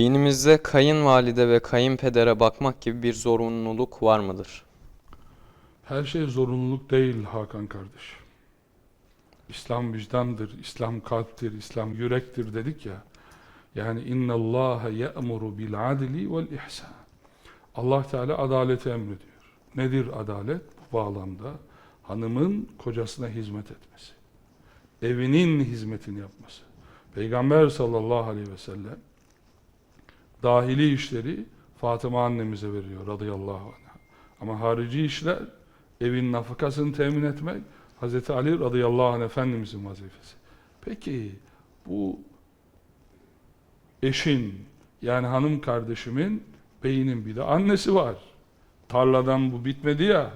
Dinimizde kayınvalide ve kayınpedere bakmak gibi bir zorunluluk var mıdır? Her şey zorunluluk değil Hakan kardeş. İslam vicdandır, İslam kalptir, İslam yürektir dedik ya. Yani inna Allah ya'muru bil adli vel ihsan. Allah Teala adaleti emrediyor. Nedir adalet? Bu bağlamda hanımın kocasına hizmet etmesi. Evinin hizmetini yapması. Peygamber sallallahu aleyhi ve sellem dahili işleri Fatıma annemize veriyor radıyallahu anha. Ama harici işler evin nafakasını temin etmek Hz. Ali radıyallahu anh Efendimizin vazifesi. Peki bu eşin yani hanım kardeşimin beyinin bir de annesi var. Tarladan bu bitmedi ya.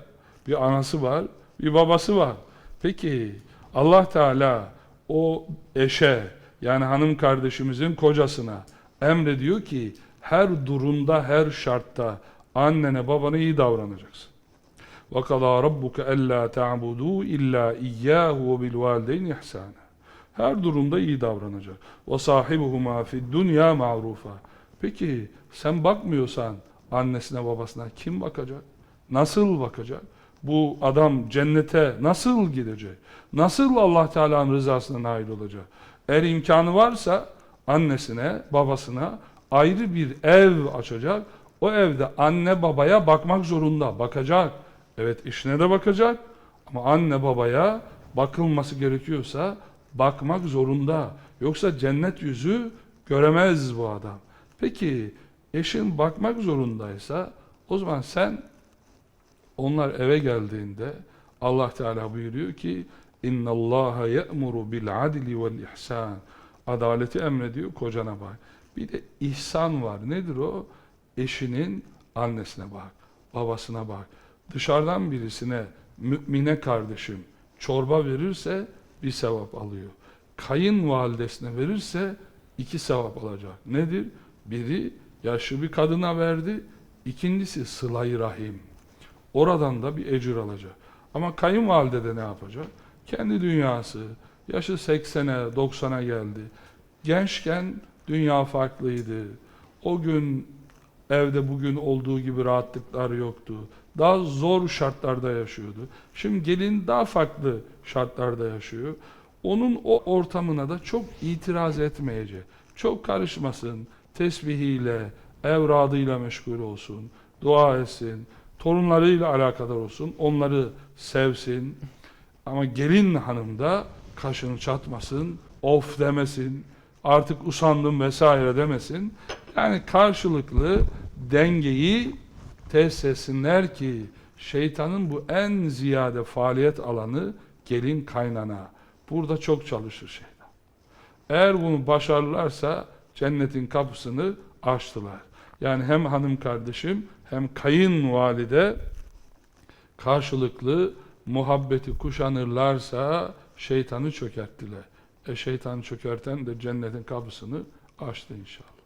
Bir anası var, bir babası var. Peki Allah Teala o eşe yani hanım kardeşimizin kocasına emrediyor ki her durumda, her şartta annene babana iyi davranacaksın. وَقَضَى رَبُّكَ أَلَّا تَعْبُدُوا إِلَّا إِيَّاهُ وَبِالْوَالِدَيْنِ إِحْسَانًا Her durumda iyi davranacak. وَصَاحِبُهُمَا فِي الدُّنْيَا مَعْرُوفًا Peki sen bakmıyorsan annesine babasına kim bakacak? Nasıl bakacak? Bu adam cennete nasıl gidecek? Nasıl Allah Teala'nın rızasına nail olacak? Eğer imkanı varsa annesine, babasına ayrı bir ev açacak. O evde anne babaya bakmak zorunda, bakacak. Evet işine de bakacak ama anne babaya bakılması gerekiyorsa bakmak zorunda. Yoksa cennet yüzü göremez bu adam. Peki eşin bakmak zorundaysa o zaman sen onlar eve geldiğinde Allah Teala buyuruyor ki inna Allah ya'muru bil adli vel ihsan. Adaleti emrediyor kocana bak. Bir de ihsan var. Nedir o? Eşinin annesine bak, babasına bak. Dışarıdan birisine mümine kardeşim çorba verirse bir sevap alıyor. Kayınvalidesine verirse iki sevap alacak. Nedir? Biri yaşlı bir kadına verdi, ikincisi sıla-i rahim. Oradan da bir ecir alacak. Ama kayınvalide de ne yapacak? Kendi dünyası, yaşı 80'e, 90'a geldi. Gençken dünya farklıydı. O gün evde bugün olduğu gibi rahatlıklar yoktu. Daha zor şartlarda yaşıyordu. Şimdi gelin daha farklı şartlarda yaşıyor. Onun o ortamına da çok itiraz etmeyecek. Çok karışmasın. Tesbihiyle, evradıyla meşgul olsun. Dua etsin. Torunlarıyla alakadar olsun. Onları sevsin. Ama gelin hanım da kaşını çatmasın. Of demesin. Artık usandım vesaire demesin. Yani karşılıklı dengeyi test etsinler ki şeytanın bu en ziyade faaliyet alanı gelin kaynana. Burada çok çalışır şeytan. Eğer bunu başarırlarsa cennetin kapısını açtılar. Yani hem hanım kardeşim hem kayınvalide karşılıklı muhabbeti kuşanırlarsa şeytanı çökerttiler. E şeytanı çökerten de cennetin kapısını açtı inşallah.